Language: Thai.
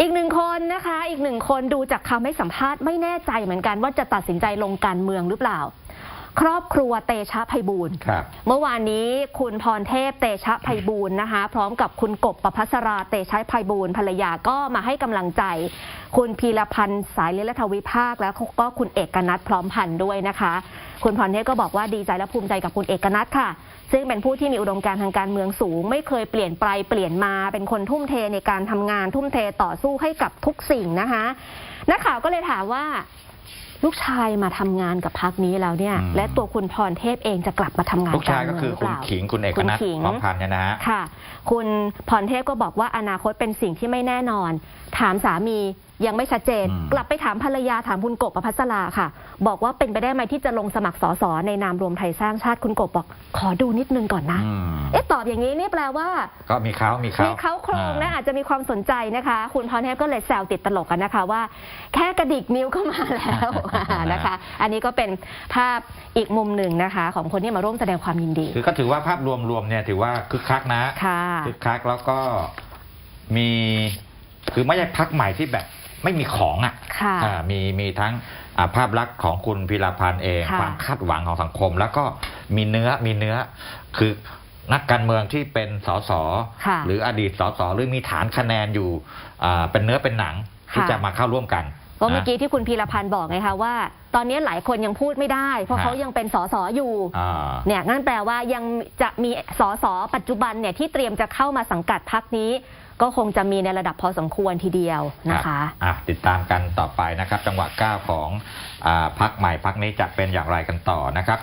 อีกหนึ่งคนนะคะ อีกหนึ่งคนดูจากคำให้สัมภาษณ์ไม่แน่ใจเหมือนกันว่าจะตัดสินใจลงการเมืองหรือเปล่า ครอบครัวเตชะไพบูลย์ครับ เมื่อวานนี้คุณพรเทพเตชะไพบูลย์นะคะ พร้อมกับคุณกบประพัสราเตชะไพบูลย์ภรรยาก็มาให้กำลังใจ คุณพีรพันธ์สายเลรัฐวิภาค แล้วก็คุณเอกนัทพร้อมพันธ์ด้วยนะคะ คุณพรเทพก็บอกว่าดีใจและภูมิใจกับคุณเอกนัทค่ะ ซึ่งเป็นผู้ที่มีอุดมการณ์ทางการเมืองสูง ไม่เคยเปลี่ยนไปเปลี่ยนมา เป็นคนทุ่มเทในการทำงานทุ่มเทต่อสู้ให้กับทุกสิ่งนะคะนักข่าวก็เลยถามว่าลูกชายมาทำงานกับพักนี้แล้วเนี่ยอืมและตัวคุณพรเทพเองจะกลับมาทำงานลูกชายก็คือรคุณเมืงหรืเปล่าขิงคุณเอกคุณนัทขิงพร้อมพันธ์เนี่ยนะฮะค่ะ คุณพรเทพก็บอกว่าอนาคตเป็นสิ่งที่ไม่แน่นอน ถามสามี ยังไม่ชัดเจนอืมกลับไปถามภรรยาถามคุณกบประพัสราค่ะ บอกว่าเป็นไปได้ไหมที่จะลงสมัครสสในนามรวมไทยสร้างชาติคุณกบบอก ขอดูนิดนึงก่อนนะอืมเอ๊ะตอบอย่างนี้นี่แปลว่า ก็มีเขามีเขามีเขาโครงนะอาจจะมีความสนใจนะคะ คุณพรเทพก็เลยแซวติดตลกกันนะคะว่า แค่กระดิกนิ้วก็มาแล้วนะคะ อันนี้ก็เป็นภาพอีกมุมหนึ่งนะคะ ของคนที่มาร่วมแสดงความยินดีคือก็ถือว่าภาพรวมๆเนี่ยถือว่าคึกคักนะค่ะคึกคักแล้วก็มีคือไม่ใช่พักใหม่ที่แบบ ไม่มีของอะค่ะ อ่ามีมีทั้งอ่าภาพลักษณ์ของคุณพิรพันธ์เอง ค่ะความคาดหวังของสังคม แล้วก็มีเนื้อมีเนื้อคือนักการเมืองที่เป็นสสค่ะหรืออดีตสสหรือมีฐานคะแนนอยู่อ่าเป็นเนื้อเป็นหนังที่ค่ะ จะมาเข้าร่วมกัน ก็เมื่อนะกี้ที่คุณพีรพันธ์บอกไงคะว่า ตอนนี้หลายคนยังพูดไม่ได้ เพราะฮะเขายังเป็นสสอยู่อ่าเนี่ยนั่นแปลว่ายังจะมีสสปัจจุบันเนี่ยที่เตรียมจะเข้ามาสังกัดพักนี้ ก็คงจะมีในระดับพอสมควรทีเดียวนะคะอะติดตามกันต่อไปนะครับ จังหวะก้าวของอาพักใหม่พักนี้จะเป็นอย่างไรกันต่อนะครับ